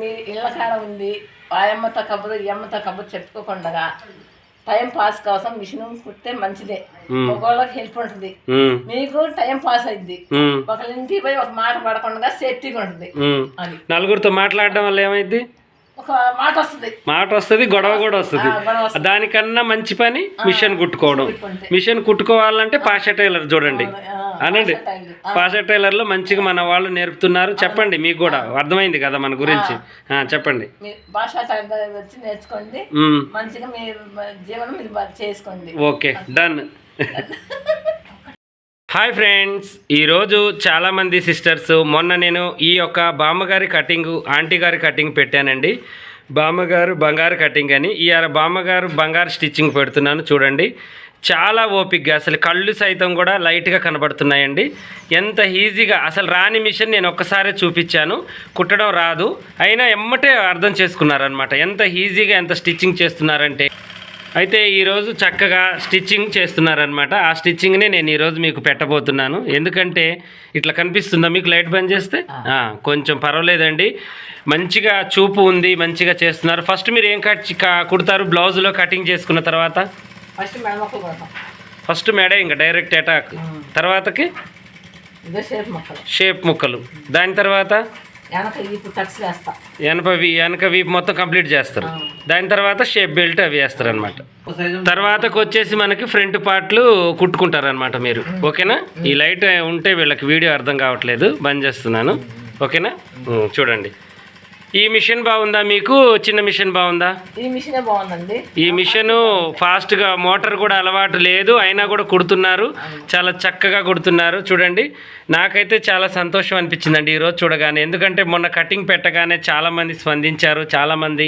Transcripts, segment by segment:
మీ ఇళ్ళ కాడ ఉంది ఆయమ్మతో కబురు ఈ అమ్మతో కబురు చెప్పుకోకుండా టైం పాస్ కోసం మిషన్ కుడితే మంచిదే. ఒకళ్ళకి హెల్ప్ ఉంటుంది. మీకు టైం పాస్ అయింది ఒకళ్ళ ఇంటికి పోయి ఒక మాట పడకుండా సేఫ్టీగా ఉంటుంది. అది. నలుగురితో మాట్లాడడం వల్ల ఏమైంది మాట వస్తుంది. గొడవ కూడా వస్తుంది. దానికన్నా మంచి పని మిషన్ కుట్టుకోవడం. మిషన్ కుట్టుకోవాలంటే పాషా టైలర్ చూడండి. అనండి. పాషా టైలర్. పాషా టైలర్లో మంచిగా మన వాళ్ళు నేర్పుతున్నారు. చెప్పండి మీకు కూడా అర్థమైంది కదా మన గురించి? చెప్పండి. నేర్చుకోండి. మంచిగా మీ జీవనం చేసుకోండి. Okay done. హాయ్ ఫ్రెండ్స్ ఈరోజు చాలామంది సిస్టర్స్ మొన్న నేను ఈ యొక్క బామ్మగారి కటింగ్ ఆంటీ గారి కటింగ్ పెట్టానండి. బామ్మగారు బంగారు కటింగ్ అని ఇవాళ బామ్మగారు బంగారు స్టిచ్చింగ్ పెడుతున్నాను చూడండి. చాలా ఓపిక్గా అసలు కళ్ళు సైతం కూడా లైట్గా కనబడుతున్నాయండి. ఎంత ఈజీగా అసలు రాని మిషన్ నేను ఒక్కసారే చూపించాను. కుట్టడం రాదు. అయినా ఎమ్మటే అర్థం చేసుకున్నారనమాట ఎంత ఈజీగా ఎంత స్టిచ్చింగ్ చేస్తున్నారంటే. అయితే ఈరోజు చక్కగా స్టిచ్చింగ్ చేస్తున్నారనమాట ఆ స్టిచ్చింగ్నే నేను ఈరోజు మీకు పెట్టబోతున్నాను. ఎందుకంటే ఇట్లా కనిపిస్తుందా? మీకు లైట్ బంద్ చేస్తే? కొంచెం పర్వాలేదండి. మంచిగా చూపు ఉంది మంచిగా చేస్తున్నారు. ఫస్ట్ మీరు ఏం కట్ కుడతారు? బ్లౌజ్లో కటింగ్ చేసుకున్న తర్వాత? ఫస్ట్ మేడ ఇంకా డైరెక్ట్ అటాక్. తర్వాతకి? షేప్ ముక్కలు. దాని తర్వాత? వెనక వేస్తా. వెనక వీపు మొత్తం కంప్లీట్ చేస్తారు. దాని తర్వాత షేప్ బెల్ట్ అవి వేస్తారు అనమాట తర్వాతకు వచ్చేసి మనకి ఫ్రంట్ పార్ట్లు కుట్టుకుంటారు అనమాట మీరు. ఓకేనా? ఈ లైట్ ఉంటే వీళ్ళకి వీడియో అర్థం కావట్లేదు. బంద్ చేస్తున్నాను. ఓకేనా? చూడండి. ఈ మిషన్ బాగుందా మీకు? చిన్న మిషన్ బాగుందా? ఈ మిషనే బాగుందండి. ఈ మిషన్ ఫాస్ట్గా మోటార్ కూడా అలవాటు లేదు అయినా కూడా కుడుతున్నారు. చాలా చక్కగా కుడుతున్నారు. చూడండి నాకైతే చాలా సంతోషం అనిపించిందండి ఈరోజు చూడగానే. ఎందుకంటే మొన్న కటింగ్ పెట్టగానే చాలామంది స్పందించారు చాలామంది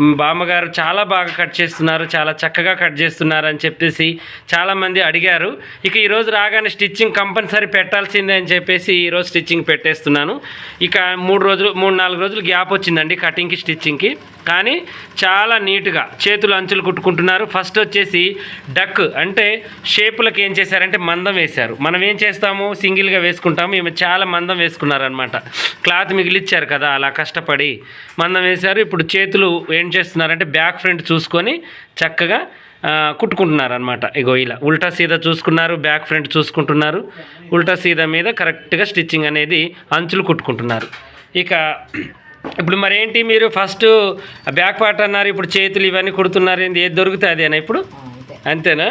"మ్, బామ్మగారు చాలా బాగా కట్ చేస్తున్నారు చాలా చక్కగా కట్ చేస్తున్నారు అని చెప్పేసి చాలామంది అడిగారు. ఇక ఈరోజు రాగానే స్టిచ్చింగ్ కంపల్సరీ పెట్టాల్సిందే అని చెప్పేసి ఈరోజు స్టిచ్చింగ్ పెట్టేస్తున్నాను. ఇక మూడు రోజులు మూడు నాలుగు రోజులు గ్యాప్ వచ్చిందండి కటింగ్కి స్టిచ్చింగ్కి. కానీ చాలా నీట్గా చేతులు అంచులు కుట్టుకుంటున్నారు. ఫస్ట్ వచ్చేసి డక్ అంటే షేపులకు ఏం చేశారంటే మందం వేశారు. మనం ఏం చేస్తాము? సింగిల్గా వేసుకుంటాము. ఈమె చాలా మందం వేసుకున్నారనమాట క్లాత్ మిగిలిచ్చారు కదా అలా కష్టపడి మందం వేశారు. ఇప్పుడు చేతులు ఏం చేస్తున్నారంటే బ్యాక్ ఫ్రంట్ చూసుకొని చక్కగా కుట్టుకుంటున్నారు అనమాట ఇగో ఇలా ఉల్టా సీదా చూసుకున్నారు బ్యాక్ ఫ్రంట్ చూసుకుంటున్నారు. ఉల్టా సీదా మీద కరెక్ట్గా స్టిచ్చింగ్ అనేది అంచులు కుట్టుకుంటున్నారు. ఇక ఇప్పుడు మరేంటి మీరు ఫస్ట్ బ్యాక్ పార్ట్ అన్నారు ఇప్పుడు చేతులు ఇవన్నీ కుడుతున్నారు ఏంది ఏది దొరికితే అదేనా ఇప్పుడు? అంతేనా?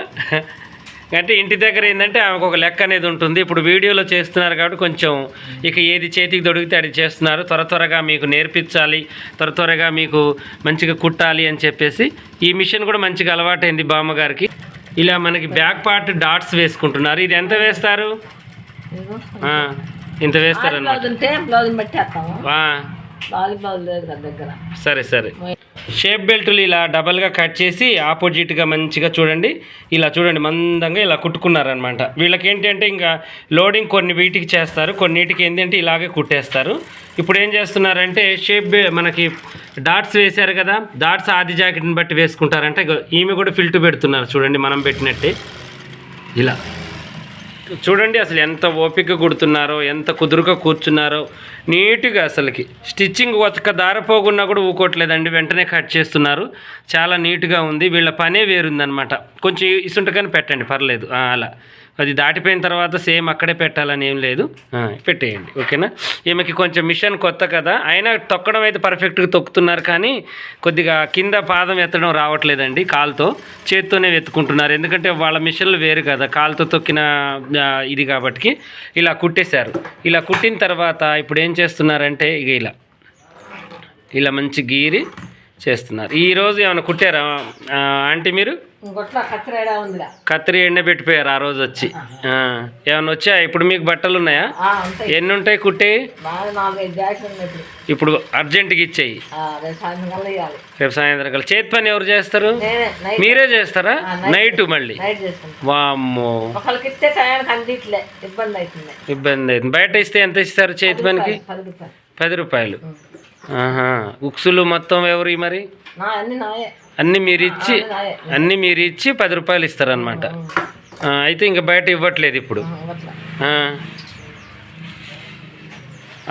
అంటే ఇంటి దగ్గర ఏంటంటే ఆమెకు ఒక లెక్క అనేది ఉంటుంది. ఇప్పుడు వీడియోలో చేస్తున్నారు కాబట్టి కొంచెం ఇక ఏది చేతికి దొరికితే అది చేస్తున్నారు. త్వర త్వరగా మీకు నేర్పించాలి త్వర త్వరగా మీకు మంచిగా కుట్టాలి అని చెప్పేసి ఈ మిషన్ కూడా మంచిగా అలవాటైంది బామ్మగారికి. ఇలా మనకి బ్యాక్ పార్ట్ డాట్స్ వేసుకుంటున్నారు. ఇది ఎంత వేస్తారు? ఇంత వేస్తారనమాట లేదు దగ్గర. సరే సరే. షేప్ బెల్టులు ఇలా డబల్గా కట్ చేసి ఆపోజిట్గా మంచిగా చూడండి. ఇలా చూడండి మందంగా ఇలా కుట్టుకున్నారనమాట వీళ్ళకి ఏంటంటే ఇంకా లోడింగ్ కొన్ని వీటికి చేస్తారు కొన్నిటికి ఏంటంటే ఇలాగే కుట్టేస్తారు. ఇప్పుడు ఏం చేస్తున్నారంటే షేప్ మనకి డాట్స్ వేశారు కదా డాట్స్ ఆది జాకెట్ని బట్టి వేసుకుంటారంటే ఈమె కూడా ఫిల్ట్ పెడుతున్నారు చూడండి మనం పెట్టినట్టే. ఇలా. చూడండి అసలు ఎంత ఓపిక కుడుతున్నారో ఎంత కుదురుగా కూర్చున్నారో. నీట్గా అసలుకి. స్టిచ్చింగ్ ఒక్క దారపోకుండా కూడా ఊకోవట్లేదండి వెంటనే కట్ చేస్తున్నారు. చాలా నీట్గా ఉంది. వీళ్ళ పనే వేరుందనమాట కొంచెం ఇసుంటగానే పెట్టండి పర్లేదు. అలా. అది దాటిపోయిన తర్వాత సేమ్ అక్కడే పెట్టాలని ఏం లేదు. పెట్టేయండి. ఓకేనా? ఈమెకి కొంచెం మిషన్ కొత్త కదా. అయినా తొక్కడం అయితే పర్ఫెక్ట్గా తొక్కుతున్నారు కానీ కొద్దిగా కింద పాదం ఎత్తడం రావట్లేదండి కాలుతో. చేత్తోనే వెతుకుంటున్నారు ఎందుకంటే వాళ్ళ మిషన్లు వేరు కదా. కాలుతో తొక్కిన ఇది కాబట్టి ఇలా కుట్టేశారు. ఇలా కుట్టిన తర్వాత ఇప్పుడు ఏం చేస్తున్నారంటే ఇక ఇలా. ఇలా మంచి గీరి చేస్తున్నారు. ఈరోజు ఏమైనా కుట్టారా? ఆంటీ మీరు? కత్తిరి ఎండ పెట్టిపోయారు ఆ రోజు వచ్చి. ఏమైనా వచ్చా? ఇప్పుడు మీకు బట్టలు ఉన్నాయా? ఎన్ని ఉంటాయి కుట్టే? ఇప్పుడు. అర్జెంటుగా ఇచ్చేయి. రేపు సాయంత్రం కల్లా చేతి పని ఎవరు చేస్తారు? మీరే చేస్తారా? నైట్. మళ్ళీ. వామ్మో. ఇబ్బంది అవుతుంది. బయట ఇస్తే ఎంత ఇస్తారు చేతి పనికి? పది రూపాయలు. ఉక్సులు మొత్తం ఎవరి మరి? అన్ని మీరు ఇచ్చి అన్ని మీరు ఇచ్చి పది రూపాయలు ఇస్తారనమాట అయితే ఇంకా బయట ఇవ్వట్లేదు ఇప్పుడు.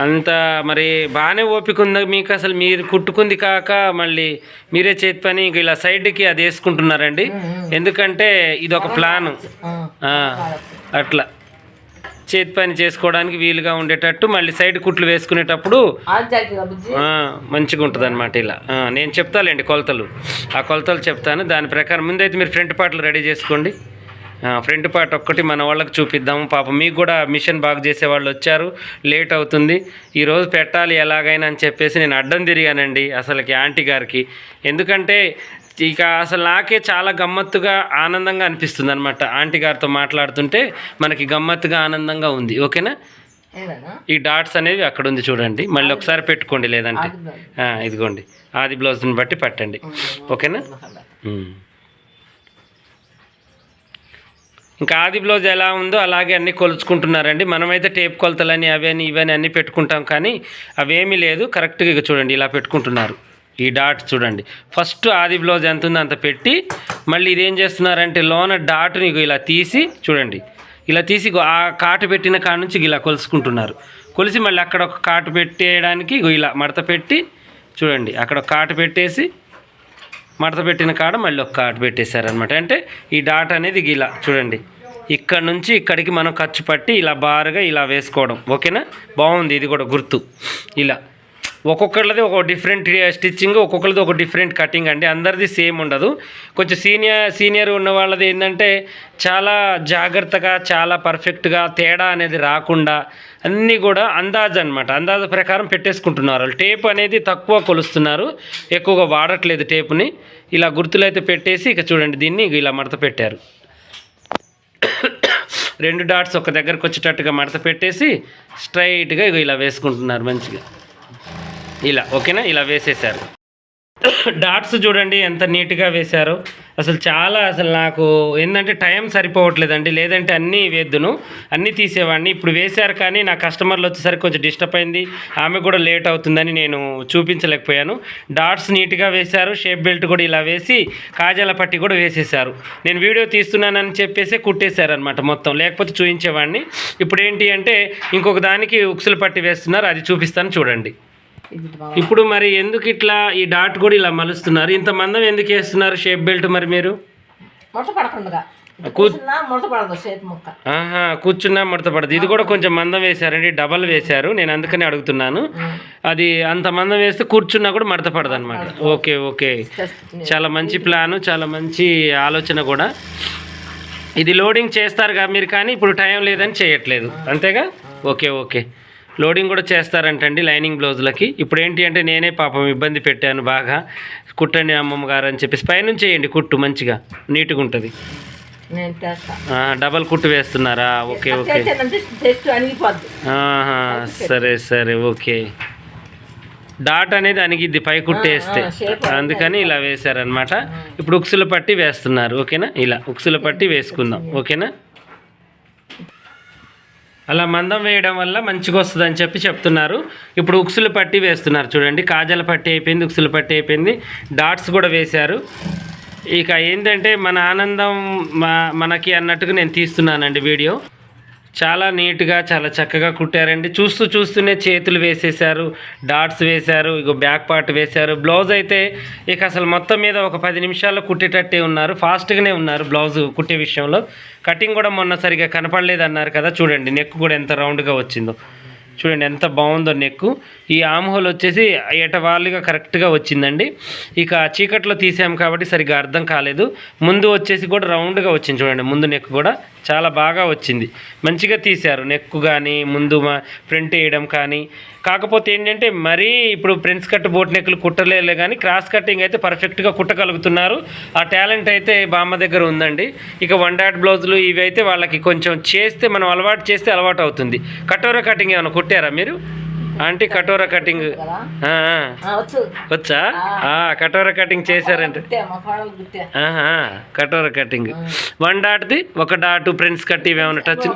అంత మరి బాగానే ఓపిక ఉందా మీకు? అసలు మీరు కుట్టుకుంది కాక మళ్ళీ మీరే చేతి పని ఇంక ఇలా సైడ్కి అది వేసుకుంటున్నారండి. ఎందుకంటే ఇది ఒక ప్లాను. అట్లా. చేతి పని చేసుకోవడానికి వీలుగా ఉండేటట్టు మళ్ళీ సైడ్ కుట్లు వేసుకునేటప్పుడు మంచిగా ఉంటుంది అనమాట ఇలా నేను చెప్తాలేండి కొలతలు. ఆ కొలతలు చెప్తాను. దాని ప్రకారం ముందైతే మీరు ఫ్రంట్ పార్ట్లు రెడీ చేసుకోండి. ఫ్రంట్ పార్ట్ ఒక్కటి మన వాళ్ళకి చూపిద్దాము. పాపం మీకు కూడా మిషన్ బాగు చేసే వాళ్ళు వచ్చారు. లేట్ అవుతుంది. ఈరోజు పెట్టాలి ఎలాగైనా అని చెప్పేసి నేను అడ్డం తిరిగానండి అసలుకి ఆంటీ గారికి. ఎందుకంటే ఇక అసలు నాకే చాలా గమ్మత్తుగా ఆనందంగా అనిపిస్తుంది అనమాట ఆంటీ గారితో మాట్లాడుతుంటే మనకి గమ్మత్తుగా ఆనందంగా ఉంది. ఓకేనా? ఈ డాట్స్ అనేవి అక్కడ ఉంది చూడండి. మళ్ళీ ఒకసారి పెట్టుకోండి లేదంటే. ఇదిగోండి. ఆది బ్లౌజ్ని బట్టి పట్టండి. ఓకేనా. ఇంకా ఆది బ్లౌజ్ ఎలా ఉందో అలాగే అన్నీ కొలుచుకుంటున్నారండి. మనమైతే టేప్ కొలతలని అవని ఇవని అన్నీ పెట్టుకుంటాం కానీ అవేమీ లేదు. కరెక్ట్గా ఇక చూడండి ఇలా పెట్టుకుంటున్నారు. ఈ డాట్ చూడండి. ఫస్ట్ ఆది బ్లౌజ్ ఎంత ఉందో అంత పెట్టి మళ్ళీ ఇదేం చేస్తున్నారంటే లోన డాట్ నీకు ఇలా తీసి చూడండి. ఇలా తీసి ఆ కాటు పెట్టిన కాడ నుంచి ఇలా కొలుసుకుంటున్నారు. కొలిసి మళ్ళీ అక్కడ ఒక కాటు పెట్టేయడానికి ఇలా మడత పెట్టి చూడండి. అక్కడ ఒక కాటు పెట్టేసి మడత పెట్టిన కాడ మళ్ళీ ఒక కాటు పెట్టేశారనమాట అంటే ఈ డాట్ అనేది ఇలా చూడండి. ఇక్కడ నుంచి ఇక్కడికి మనం ఖర్చు పట్టి ఇలా బారుగా ఇలా వేసుకోవడం. ఓకేనా? బాగుంది. ఇది కూడా గుర్తు. ఇలా. ఒక్కొక్కరిది ఒక డిఫరెంట్ స్టిచ్చింగ్ ఒక్కొక్కరిది ఒక డిఫరెంట్ కటింగ్ అండి. అందరిది సేమ్ ఉండదు. కొంచెం సీనియర్ సీనియర్ ఉన్న వాళ్ళది ఏంటంటే చాలా జాగ్రత్తగా చాలా పర్ఫెక్ట్గా తేడా అనేది రాకుండా అన్నీ కూడా అందాజ్ అనమాట అందాజ ప్రకారం పెట్టేసుకుంటున్నారు వాళ్ళు. టేప్ అనేది తక్కువ కొలుస్తున్నారు. ఎక్కువగా వాడట్లేదు టేపుని. ఇలా గుర్తులు అయితే పెట్టేసి ఇక చూడండి దీన్ని ఇక ఇలా మడత పెట్టారు. రెండు డాట్స్ ఒక దగ్గరకు వచ్చేటట్టుగా మడత పెట్టేసి స్ట్రైట్గా ఇక ఇలా వేసుకుంటున్నారు మంచిగా. ఇలా ఓకేనా? ఇలా వేసేసారు. డాట్స్ చూడండి ఎంత నీట్గా వేశారు. అసలు చాలా అసలు నాకు ఏంటంటే టైం సరిపోవట్లేదండి. లేదంటే అన్నీ వేద్దును. అన్నీ తీసేవాడిని. ఇప్పుడు వేశారు కానీ నా కస్టమర్లు వచ్చేసరికి కొంచెం డిస్టర్బ్ అయింది. ఆమె కూడా లేట్ అవుతుందని నేను చూపించలేకపోయాను. డాట్స్ నీట్గా వేశారు. షేప్ బెల్ట్ కూడా ఇలా వేసి కాజాల పట్టి కూడా వేసేసారు నేను వీడియో తీస్తున్నానని చెప్పేసి కుట్టేశారనమాట మొత్తం. లేకపోతే చూపించేవాడిని ఇప్పుడు ఏంటి అంటే ఇంకొక దానికి ఉక్సులు పట్టి వేస్తున్నారు. అది చూపిస్తాను చూడండి. ఇప్పుడు మరి ఎందుకు ఇట్లా ఈ డాట్ కూడా ఇలా మలుస్తున్నారు? ఇంత మందం ఎందుకు వేస్తున్నారు షేప్ బెల్ట్ మరి మీరు? ముడత పడకుండా కూర్చున్నా ముడత పడదు ఇది కూడా కొంచెం మందం వేశారండి డబల్ వేశారు. నేను అందుకని అడుగుతున్నాను. అది అంత మందం వేస్తే కూర్చున్నా కూడా మడత పడదు. అనమాట ఓకే. ఓకే చాలా మంచి ప్లాను చాలా మంచి ఆలోచన కూడా. ఇది లోడింగ్ చేస్తారుగా మీరు కానీ ఇప్పుడు టైం లేదని చేయట్లేదు. అంతేగా? Okay okay. లోడింగ్ కూడా చేస్తారంటండి లైనింగ్ బ్లౌజులకి. ఇప్పుడు ఏంటి అంటే నేనే పాపం ఇబ్బంది పెట్టాను బాగా. కుట్టండి అమ్మమ్మ గారు అని చెప్పేసి పైనుంచి చేయండి కుట్టు మంచిగా నీట్గా ఉంటుంది. డబల్ కుట్టు వేస్తున్నారా? Okay okay. సరే సరే ఓకే. డాట్ అనేది అణిగిద్ది పై కుట్టేస్తే అందుకని ఇలా వేశారనమాట ఇప్పుడు ఉక్సులు పట్టి వేస్తున్నారు ఓకేనా? ఇలా ఉక్సులు పట్టి వేసుకుందాం ఓకేనా? అలా మందం వేయడం వల్ల మంచిగా వస్తుంది అని చెప్పి చెప్తున్నారు. ఇప్పుడు ఉక్సులు పట్టి వేస్తున్నారు చూడండి. కాజల పట్టి అయిపోయింది ఉక్సులు పట్టి అయిపోయింది. డాట్స్ కూడా వేశారు. ఇక ఏంటంటే మన ఆనందం మా మనకి అన్నట్టుగా నేను తీస్తున్నానండి వీడియో. చాలా నీట్గా చాలా చక్కగా కుట్టారండి. చూస్తూ చూస్తూనే చేతులు వేసేసారు డాట్స్ వేశారు ఇక బ్యాక్ పార్ట్ వేశారు. బ్లౌజ్ అయితే ఇక అసలు మొత్తం మీద ఒక పది నిమిషాల్లో కుట్టేటట్టే ఉన్నారు. ఫాస్ట్గానే ఉన్నారు బ్లౌజ్ కుట్టే విషయంలో. కటింగ్ కూడా మొన్న సరిగా కనపడలేదు అన్నారు కదా. చూడండి నెక్ కూడా ఎంత రౌండ్గా వచ్చిందో. చూడండి ఎంత బాగుందో నెక్ ఈ ఆమ్హోల్ వచ్చేసి ఎటవాళ్ళుగా కరెక్ట్గా వచ్చిందండి. ఇక చీకట్లో తీసాం కాబట్టి సరిగ్గా అర్థం కాలేదు. ముందు వచ్చేసి కూడా రౌండ్గా వచ్చింది చూడండి ముందు నెక్ కూడా. చాలా బాగా వచ్చింది. మంచిగా తీశారు. నెక్ కానీ ముందు మా ఫ్రంట్ వేయడం కానీ. కాకపోతే ఏంటంటే మరీ ఇప్పుడు ఫ్రెండ్స్ కట్ బోట్ నెక్లు కుట్టలేలే కానీ క్రాస్ కటింగ్ అయితే పర్ఫెక్ట్గా కుట్టగలుగుతున్నారు. ఆ టాలెంట్ అయితే బామ్మ దగ్గర ఉందండి. ఇక వన్ డాట్ బ్లౌజులు ఇవి అయితే వాళ్ళకి కొంచెం చేస్తే మనం అలవాటు చేస్తే అలవాటు అవుతుంది. కటోరా కటింగ్ ఏమైనా కుట్టారా మీరు? ఆంటీ కటోరా కటింగ్ వచ్చు కటోరా కటింగ్ చేశారంటే కటోరా కటింగ్ వన్ డాట్ది ఒక డాట్ ఫ్రెండ్స్ కట్ ఇవి ఏమైనా టచ్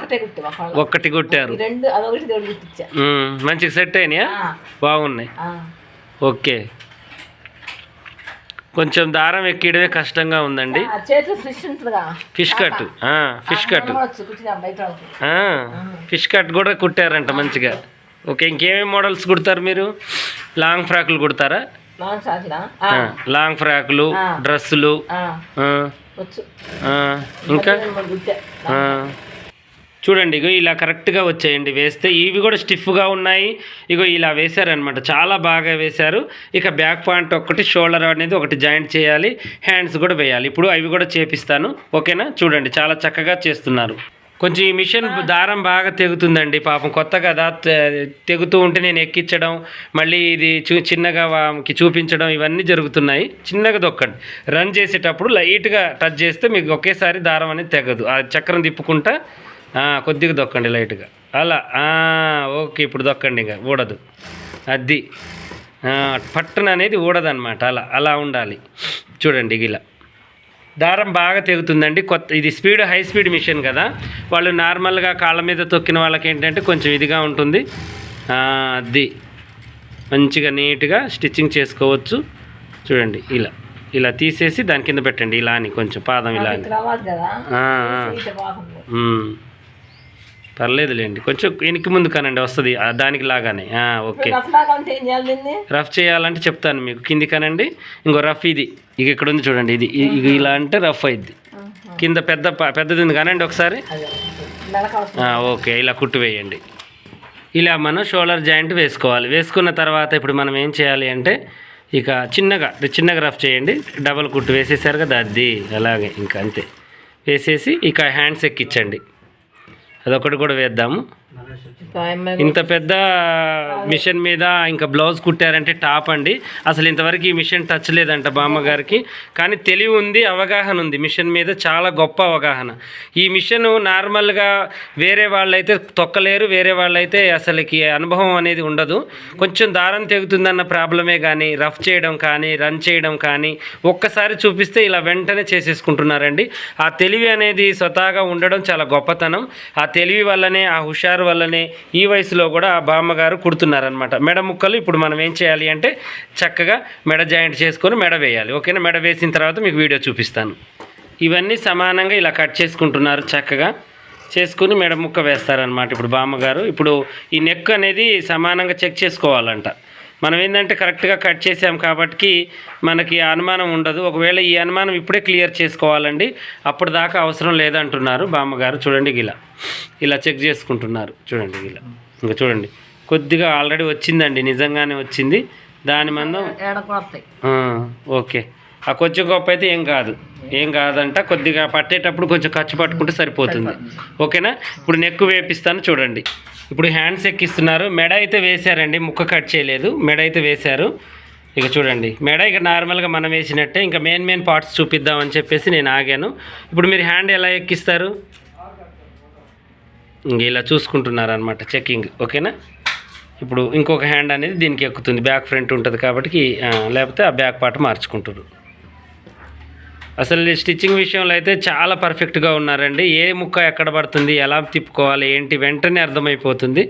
ఒక్కటి కుట్టారు మంచిగా సెట్ అయినాయా బాగున్నాయి. ఓకే కొంచెం దారం ఎక్కియడమే కష్టంగా ఉందండి fish cut fish cut fish cut కూడా కుట్టారంట మంచిగా ఓకే ఇంకేమేమి మోడల్స్ కుడతారు మీరు? లాంగ్ ఫ్రాక్లు కుడతారా? లాంగ్ ఫ్రాక్లు. డ్రెస్సులు ఇంకా. చూడండి ఇగో ఇలా కరెక్ట్గా వచ్చాయండి వేస్తే ఇవి కూడా స్టిఫ్గా ఉన్నాయి. ఇగో ఇలా వేశారనమాట చాలా బాగా వేశారు. ఇక బ్యాక్ పాయింట్ ఒకటి షోల్డర్ అనేది ఒకటి జాయింట్ చేయాలి హ్యాండ్స్ కూడా వేయాలి. ఇప్పుడు అవి కూడా చేపిస్తాను ఓకేనా? చూడండి చాలా చక్కగా చేస్తున్నారు. కొంచెం ఈ మిషన్ దారం బాగా తెగుతుందండి పాపం కొత్త కదా తెగుతూ ఉంటే నేను ఎక్కించడం మళ్ళీ ఇది చూ చిన్నగా వాకి చూపించడం ఇవన్నీ జరుగుతున్నాయి. చిన్నగా దొక్కండి. రన్ చేసేటప్పుడు లైట్గా టచ్ చేస్తే మీకు ఒకేసారి దారం అనేది తెగదు. ఆ చక్రం తిప్పుకుంటా కొద్దిగా దొక్కండి లైట్గా. అలా ఓకే ఇప్పుడు దొక్కండి ఇంకా ఊడదు. అది ఆ, పట్టున అనేది ఊడదన్నమాట అలా అలా ఉండాలి. చూడండి ఇలా దారం బాగా తెగుతుందండి. కొత్త ఇది స్పీడ్ హై స్పీడ్ మిషన్ కదా. వాళ్ళు నార్మల్గా కాళ్ళ మీద తొక్కిన వాళ్ళకి ఏంటంటే కొంచెం ఇదిగా ఉంటుంది. అది. మంచిగా నీట్గా స్టిచ్చింగ్ చేసుకోవచ్చు. చూడండి ఇలా. ఇలా తీసేసి దాని కింద పెట్టండి. ఇలా అని కొంచెం పాదం ఇలా అని. పర్లేదులేండి. కొంచెం వెనక్కి ముందు కానండి వస్తుంది. దానికి లాగానే. ఓకే. రఫ్ చేయాలంటే చెప్తాను మీకు. కింది కానండి ఇంకో రఫ్ ఇది. ఇక ఇక్కడ ఉంది చూడండి ఇది. ఇలా అంటే రఫ్ అయింది. కింద పెద్ద పెద్దది ఉంది కానండి ఒకసారి. ఓకే. ఇలా కుట్టు వేయండి. ఇలా మనం షోల్డర్ జాయింట్ వేసుకోవాలి. వేసుకున్న తర్వాత ఇప్పుడు మనం ఏం చేయాలి అంటే ఇక చిన్నగా చిన్నగా రఫ్ చేయండి. డబల్ కుట్టు వేసేసారు కదా అది అలాగే ఇంకా అంతే. వేసేసి ఇక హ్యాండ్స్ ఎక్కించండి. అదొకటి కూడా వేద్దాము. ఇంత పెద్ద మిషన్ మీద ఇంకా బ్లౌజ్ కుట్టారంటే టాప్ అండి. అసలు ఇంతవరకు ఈ మిషన్ టచ్ లేదంట బామ్మ గారికి కానీ తెలివి ఉంది అవగాహన ఉంది. మిషన్ మీద చాలా గొప్ప అవగాహన. ఈ మిషన్ నార్మల్గా వేరే వాళ్ళైతే తొక్కలేరు వేరే వాళ్ళైతే అసలుకి అనుభవం అనేది ఉండదు. కొంచెం దారం తెగుతుందన్న ప్రాబ్లమే కానీ రఫ్ చేయడం కానీ రన్ చేయడం కానీ ఒక్కసారి చూపిస్తే ఇలా వెంటనే చేసేసుకుంటున్నారండి. ఆ తెలివి అనేది స్వతహాగా ఉండడం చాలా గొప్పతనం. ఆ తెలివి వల్లనే ఆ హుషారు వల్లనే ఈ వయసులో కూడా ఆ బామ్మగారు కుడుతున్నారనమాట మెడ ముక్కలు ఇప్పుడు మనం ఏం చేయాలి అంటే చక్కగా మెడ జాయింట్ చేసుకొని మెడ వేయాలి. ఓకేనా? మెడ వేసిన తర్వాత మీకు వీడియో చూపిస్తాను. ఇవన్నీ సమానంగా ఇలా కట్ చేసుకుంటున్నారు చక్కగా. చేసుకుని మెడ ముక్క వేస్తారనమాట ఇప్పుడు బామ్మగారు. ఇప్పుడు ఈ నెక్ అనేది సమానంగా చెక్ చేసుకోవాలంట. మనం ఏంటంటే కరెక్ట్గా కట్ చేసాం కాబట్టి మనకి అనుమానం ఉండదు. ఒకవేళ ఈ అనుమానం ఇప్పుడే క్లియర్ చేసుకోవాలండి. అప్పుడు దాకా అవసరం లేదంటున్నారు బామ్మగారు. చూడండి ఇలా ఇలా చెక్ చేసుకుంటున్నారు. చూడండి ఇలా ఇంకా చూడండి. కొద్దిగా ఆల్రెడీ వచ్చిందండి. నిజంగానే వచ్చింది. దాని మందం ఓకే. ఆ కొంచెం గొప్ప అయితే ఏం కాదు. ఏం కాదంట. కొద్దిగా పట్టేటప్పుడు కొంచెం ఖర్చు పట్టుకుంటే సరిపోతుంది. ఓకేనా? ఇప్పుడు నెక్ వేపిస్తాను చూడండి. ఇప్పుడు హ్యాండ్స్ ఎక్కిస్తున్నారు. మెడ అయితే వేశారండి ముక్క కట్ చేయలేదు. మెడ అయితే వేశారు. ఇక చూడండి. మెడ ఇక నార్మల్గా మనం వేసినట్టే ఇంకా మెయిన్ మెయిన్ పార్ట్స్ చూపిద్దామని చెప్పేసి నేను ఆగాను. ఇప్పుడు మీరు హ్యాండ్ ఎలా ఎక్కిస్తారు? ఇలా చూసుకుంటున్నారనమాట చెక్కింగ్ చెకింగ్ ఓకేనా? ఇప్పుడు ఇంకొక హ్యాండ్ అనేది దీనికి ఎక్కుతుంది. బ్యాక్ ఫ్రంట్ ఉంటుంది కాబట్టి లేకపోతే ఆ బ్యాక్ పార్ట్ మార్చుకుంటారు అసలు ఈ స్టిచ్చింగ్ విషయంలో అయితే చాలా పర్ఫెక్ట్గా ఉన్నారండి. ఏ ముక్క ఎక్కడ పడుతుంది ఎలా తిప్పుకోవాలి ఏంటి వెంటనే అర్థమైపోతుంది.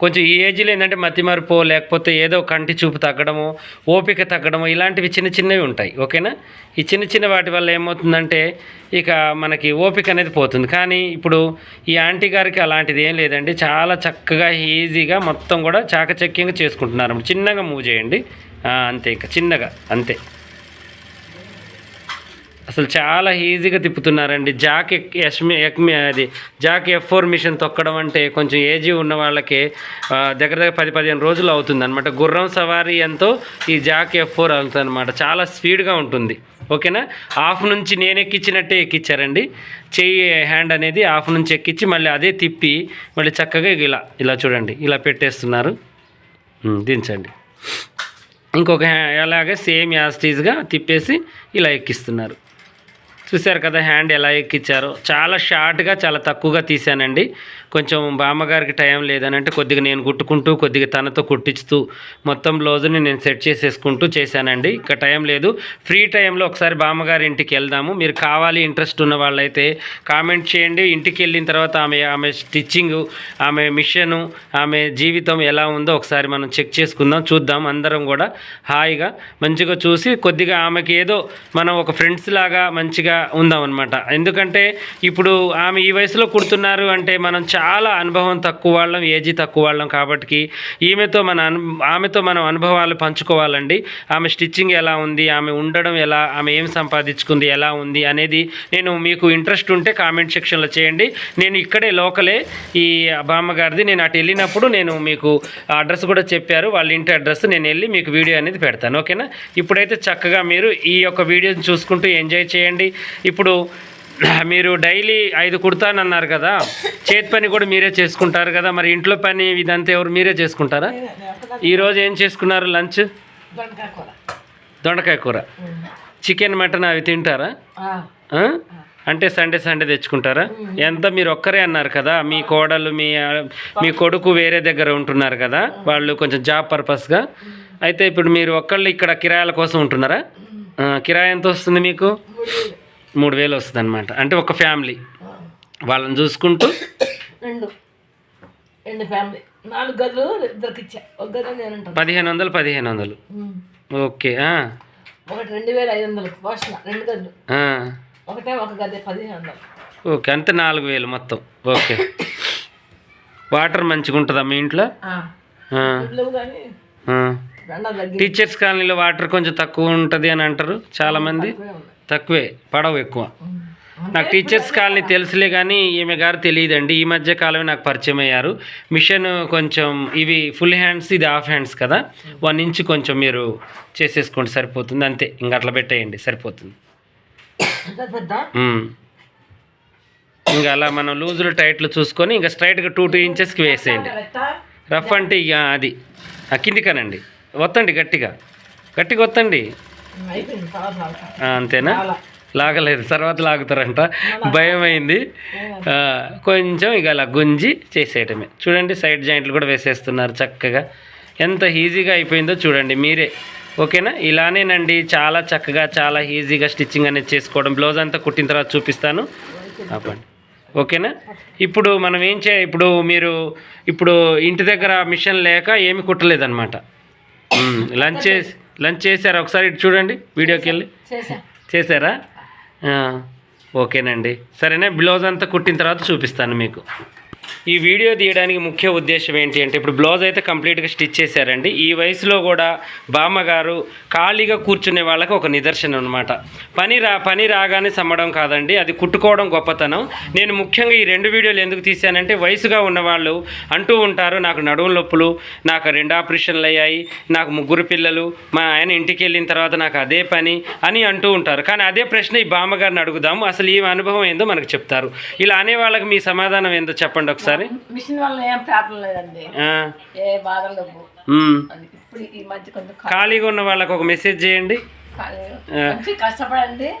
కొంచెం ఈ ఏజ్లో ఏంటంటే మతిమరుపో లేకపోతే ఏదో కంటి చూపు తగ్గడము ఓపిక తగ్గడము ఇలాంటివి చిన్న చిన్నవి ఉంటాయి. ఓకేనా? ఈ చిన్న చిన్న వాటి వల్ల ఏమవుతుందంటే ఇక మనకి ఓపిక అనేది పోతుంది. కానీ ఇప్పుడు ఈ ఆంటీ గారికి అలాంటిది ఏం లేదండి. చాలా చక్కగా ఈజీగా మొత్తం కూడా చాకచక్యంగా చేసుకుంటున్నారు. చిన్నగా మూవ్ చేయండి. అంతే ఇక. చిన్నగా. అంతే. అసలు చాలా ఈజీగా తిప్పుతున్నారండి. జాక్ ఎక్ ఎస్మి ఎక్మి అది. జాక్ ఎఫ్ ఫోర్ మిషన్ తొక్కడం అంటే కొంచెం ఏజీ ఉన్న వాళ్ళకి దగ్గర దగ్గర పది పదిహేను రోజులు అవుతుంది అనమాట గుర్రం సవారీ ఎంతో ఈ జాక్ ఎఫ్ ఫోర్ అవుతుంది అనమాట చాలా స్పీడ్గా ఉంటుంది. ఓకేనా? ఆఫ్ నుంచి నేను ఎక్కించినట్టే ఎక్కించారండి చెయ్యి హ్యాండ్ అనేది ఆఫ్ నుంచి ఎక్కించి మళ్ళీ అదే తిప్పి మళ్ళీ చక్కగా ఇలా ఇలా చూడండి. ఇలా పెట్టేస్తున్నారు. దించండి. ఇంకొక అలాగే సేమ్ యాస్టీజ్గా తిప్పేసి ఇలా ఎక్కిస్తున్నారు. చూశారు కదా హ్యాండ్ ఎలా ఎక్కించారో చాలా షార్ట్గా చాలా తక్కువగా తీశానండి. కొంచెం బామ్మగారికి టైం లేదని అంటే కొద్దిగా నేను కుట్టుకుంటూ కొద్దిగా తనతో కుట్టించుతూ మొత్తం బ్లౌజ్ని నేను సెట్ చేసేసుకుంటూ చేశానండి. ఇంకా టైం లేదు. ఫ్రీ టైంలో ఒకసారి బామ్మగారి ఇంటికి వెళ్దాము. మీరు కావాలి ఇంట్రెస్ట్ ఉన్న వాళ్ళైతే కామెంట్ చేయండి. ఇంటికి వెళ్ళిన తర్వాత ఆమె ఆమె స్టిచ్చింగ్ ఆమె మిషను ఆమె జీవితం ఎలా ఉందో ఒకసారి మనం చెక్ చేసుకుందాం. చూద్దాం. అందరం కూడా హాయిగా మంచిగా చూసి కొద్దిగా ఆమెకి ఏదో మనం ఒక ఫ్రెండ్స్ లాగా మంచిగా ఉందాం అనమాట ఎందుకంటే ఇప్పుడు ఆమె ఈ వయసులో కుడుతున్నారు అంటే మనం చాలా అనుభవం తక్కువ వాళ్ళం ఏజీ తక్కువ వాళ్ళం కాబట్టి ఈమెతో మన అను ఆమెతో మనం అనుభవాలు పంచుకోవాలండి. ఆమె స్టిచ్చింగ్ ఎలా ఉంది ఆమె ఉండడం ఎలా ఆమె ఏం సంపాదించుకుంది ఎలా ఉంది అనేది నేను మీకు ఇంట్రెస్ట్ ఉంటే కామెంట్ సెక్షన్లో చేయండి. నేను ఇక్కడే లోకలే ఈ బామ్మగారిది నేను అటు వెళ్ళినప్పుడు నేను మీకు ఆ అడ్రస్ కూడా చెప్పారు. వాళ్ళ ఇంటి అడ్రస్ నేను వెళ్ళి మీకు వీడియో అనేది పెడతాను. ఓకేనా? ఇప్పుడైతే చక్కగా మీరు ఈ యొక్క వీడియోని చూసుకుంటూ ఎంజాయ్ చేయండి. ఇప్పుడు మీరు డైలీ ఐదు కుడతానన్నారు కదా. చేతి పని కూడా మీరే చేసుకుంటారు కదా. మరి ఇంట్లో పని ఇదంతా ఎవరు మీరే చేసుకుంటారా? ఈరోజు ఏం చేసుకున్నారు లంచ్? దొండకాయ కూర. దొండకాయ కూర. చికెన్ మటన్ అవి తింటారా? అంటే సండే సండే తెచ్చుకుంటారా? ఎంత మీరు ఒక్కరే అన్నారు కదా. మీ కోడలు మీ మీ కొడుకు వేరే దగ్గర ఉంటున్నారు కదా. వాళ్ళు కొంచెం జాబ్ పర్పస్గా. అయితే ఇప్పుడు మీరు ఒక్కళ్ళు ఇక్కడ కిరాయాల కోసం ఉంటున్నారా? కిరాయి ఎంత వస్తుంది మీకు? మూడు వేలు వస్తుంది అనమాట అంటే ఒక ఫ్యామిలీ. వాళ్ళని చూసుకుంటూ రెండు. రెండు ఫ్యామిలీ. నాలుగు గదులు ఇద్దరికి ఇచ్చా. ఒక గది నేను పదిహేను వందలు పదిహేను వందలు. ఓకే ఒకటి రెండు వేల ఐదు వందలు రెండు గదులు. ఒకటే ఒక గది పదిహేను వందలు ఓకే అంతే నాలుగు వేలు మొత్తం. ఓకే. వాటర్ మంచిగా ఉంటుందా మీ ఇంట్లో? టీచర్స్ కాలనీలో వాటర్ కొంచెం తక్కువ ఉంటుంది అని అంటారు చాలామంది. తక్కువే పడవు ఎక్కువ. నాకు టీచర్స్ కాలనీ తెలుసులే కానీ ఈమె గారు తెలియదండి. ఈ మధ్య కాలమే నాకు పరిచయం అయ్యారు. మిషన్ కొంచెం ఇవి ఫుల్ హ్యాండ్స్ ఇది హాఫ్ హ్యాండ్స్ కదా. వన్ ఇంచ్ కొంచెం మీరు చేసేసుకోండి సరిపోతుంది. అంతే ఇంకా అట్లా పెట్టేయండి సరిపోతుంది. ఇంకా అలా మనం లూజులు టైట్లు చూసుకొని ఇంకా స్ట్రైట్గా టూ టూ ఇంచెస్కి వేసేయండి. రఫ్ అంటే ఇక అది. కిందికనండి. ఒత్తండి గట్టిగా. గట్టిగా ఒత్తండి. అంతేనా? లాగలేదు తర్వాత లాగుతారంట. భయం అయింది కొంచెం ఇక అలా గుంజి చేసేయటమే. చూడండి సైడ్ జాయింట్లు కూడా వేసేస్తున్నారు చక్కగా. ఎంత ఈజీగా అయిపోయిందో చూడండి మీరే. ఓకేనా? ఇలానేనండి చాలా చక్కగా చాలా ఈజీగా స్టిచ్చింగ్ అనేది చేసుకోవడం. బ్లౌజ్ అంతా కుట్టిన తర్వాత చూపిస్తాను. ఆపండి. ఓకేనా? ఇప్పుడు మనం ఏం చే ఇప్పుడు మీరు ఇప్పుడు ఇంటి దగ్గర మిషన్ లేక ఏమి కుట్టలేదన్నమాట. లంచ్ చేసి లంచ్ చేశారా ఒకసారి ఇటు చూడండి వీడియోకి వెళ్ళి? చేశారా? ఓకేనండి. సరేనా బ్లౌజ్ అంతా కుట్టిన తర్వాత చూపిస్తాను మీకు. ఈ వీడియో తీయడానికి ముఖ్య ఉద్దేశం ఏంటి అంటే ఇప్పుడు బ్లౌజ్ అయితే కంప్లీట్గా స్టిచ్ చేశారండి. ఈ వయసులో కూడా బామ్మగారు ఖాళీగా కూర్చునే వాళ్ళకి ఒక నిదర్శనం అనమాట పని రా పని రాగానే సమ్మడం కాదండి అది కుట్టుకోవడం గొప్పతనం. నేను ముఖ్యంగా ఈ రెండు వీడియోలు ఎందుకు తీశానంటే వయసుగా ఉన్నవాళ్ళు అంటూ ఉంటారు నాకు నడుము నొప్పులు నాకు రెండు ఆపరేషన్లు అయ్యాయి నాకు ముగ్గురు పిల్లలు మా ఆయన ఇంటికి వెళ్ళిన తర్వాత నాకు అదే పని అని అంటూ ఉంటారు. కానీ అదే ప్రశ్న ఈ బామ్మగారిని అడుగుదాము అసలు ఈ అనుభవం ఏందో మనకు చెప్తారు. ఇలా అనే వాళ్ళకి మీ సమాధానం ఏందో చెప్పండి ఒకసారి? మిషన్ వల్ల ఏం ప్రాబ్లం లేదండి. ఏ బాధలు లేవు. ఇప్పుడు ఈ మధ్య కొంచెం ఖాళీగా ఉన్న వాళ్ళకి ఒక మెసేజ్ చేయండి. కష్టపడండి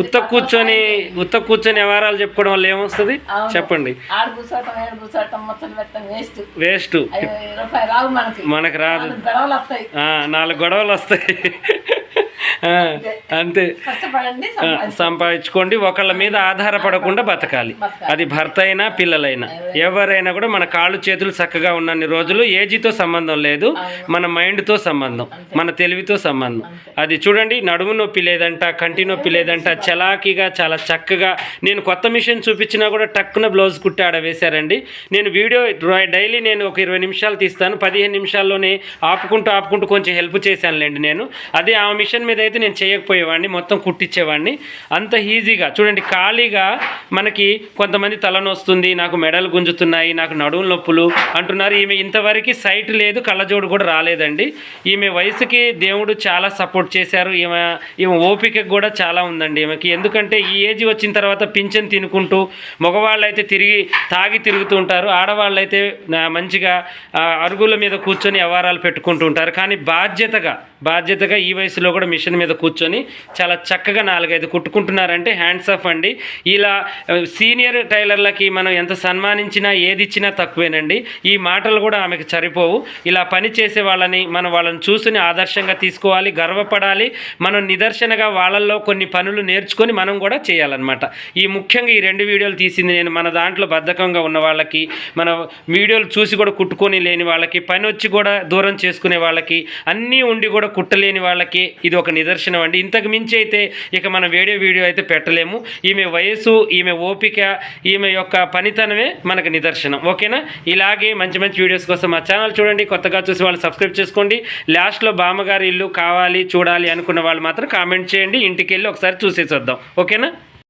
ఉత్త కూర్చొని ఉత్త కూర్చొని వ్యవహారాలు చెప్పుకోవడం వల్ల ఏమొస్తుంది. చెప్పండి. వేస్ట్. మనకి. మనకు రాదు. నాలుగు గొడవలు వస్తాయి. అంతే. సంపాదించుకోండి. ఒకళ్ళ మీద ఆధారపడకుండా బతకాలి. అది భర్త అయినా పిల్లలైనా. ఎవరైనా కూడా మన కాళ్ళు చేతులు చక్కగా ఉన్నన్ని రోజులు ఏజీతో సంబంధం లేదు మన మైండ్తో సంబంధం మన తెలివితో సంబంధం. అది చూడండి నడుము నొప్పి లేదంట కంటి నొప్పి లేదంట చలాకీగా చాలా చక్కగా. నేను కొత్త మిషన్ చూపించినా కూడా టక్కున బ్లౌజ్ కుట్టి ఆడ వేశారండి. నేను వీడియో డైలీ నేను ఒక ఇరవై నిమిషాలు తీస్తాను. పదిహేను నిమిషాల్లోనే ఆపుకుంటూ ఆపుకుంటూ కొంచెం హెల్ప్ చేశానులేండి నేను. అదే ఆ మిషన్ మీద అయితే నేను చేయకపోయేవాడిని మొత్తం కుట్టించేవాడిని. అంత ఈజీగా చూడండి ఖాళీగా మనకి కొంతమంది తలనొస్తుంది నాకు మెడలు గుంజుతున్నాయి నాకు నడుము నొప్పులు అంటున్నారు. ఈమె ఇంతవరకు సైట్ లేదు కళ్ళజోడు కూడా రాలేదండి. ఈమె వయసుకి దేవుడు చాలా సపోర్ట్ చేశారు. ఈమె ఈమె ఓపిక కూడా చాలా ఉందండి ఈమెకి. ఎందుకంటే ఈ ఏజ్ వచ్చిన తర్వాత పింఛన్ తినుకుంటూ మగవాళ్ళు అయితే తిరిగి తాగి తిరుగుతూ ఉంటారు. ఆడవాళ్ళు అయితే మంచిగా అరుగుల మీద కూర్చొని వ్యవహారాలు పెట్టుకుంటూ ఉంటారు. కానీ బాధ్యతగా బాధ్యతగా ఈ వయసులో కూడా మిషన్ మీద కూర్చొని చాలా చక్కగా నాలుగైదు కుట్టుకుంటున్నారంటే హ్యాండ్స్ ఆఫ్ అండి. ఇలా సీనియర్ టైలర్లకి మనం ఎంత సన్మానించినా ఏది ఇచ్చినా తక్కువేనండి. ఈ మాటలు కూడా ఆమెకు సరిపోవు. ఇలా పని చేసే వాళ్ళని మనం వాళ్ళని చూసుని ఆదర్శంగా తీసుకోవాలి గర్వపడాలి. మనం నిదర్శనగా వాళ్ళల్లో కొన్ని పనులు నేర్చుకొని మనం కూడా చేయాలన్నమాట. ఈ ముఖ్యంగా ఈ రెండు వీడియోలు తీసింది నేను. మన దాంట్లో బద్ధకంగా ఉన్న వాళ్ళకి మన వీడియోలు చూసి కూడా కుట్టుకొని లేని వాళ్ళకి పని వచ్చి కూడా దూరం చేసుకునే వాళ్ళకి అన్నీ ఉండి కూడా కుట్టలేని వాళ్ళకి ఇది ఒక నిదర్శనం అండి. ఇంతకు మించి అయితే ఇక మనం వీడియో వీడియో అయితే పెట్టలేము. ఈమె వయసు ఈమె ఈమె ఓపిక ఈమె యొక్క పనితనమే మనకు నిదర్శనం. ఓకేనా? ఇలాగే మంచి మంచి వీడియోస్ కోసం మా ఛానల్ చూడండి. కొత్తగా చూసి వాళ్ళు సబ్స్క్రైబ్ చేసుకోండి. లాస్ట్లో బామ్మగారి ఇల్లు కావాలి చూడాలి అనుకున్న వాళ్ళు మాత్రం కామెంట్ చేయండి. ఇంటికి వెళ్ళి ఒకసారి చూసేసి వద్దాం. ఓకేనా?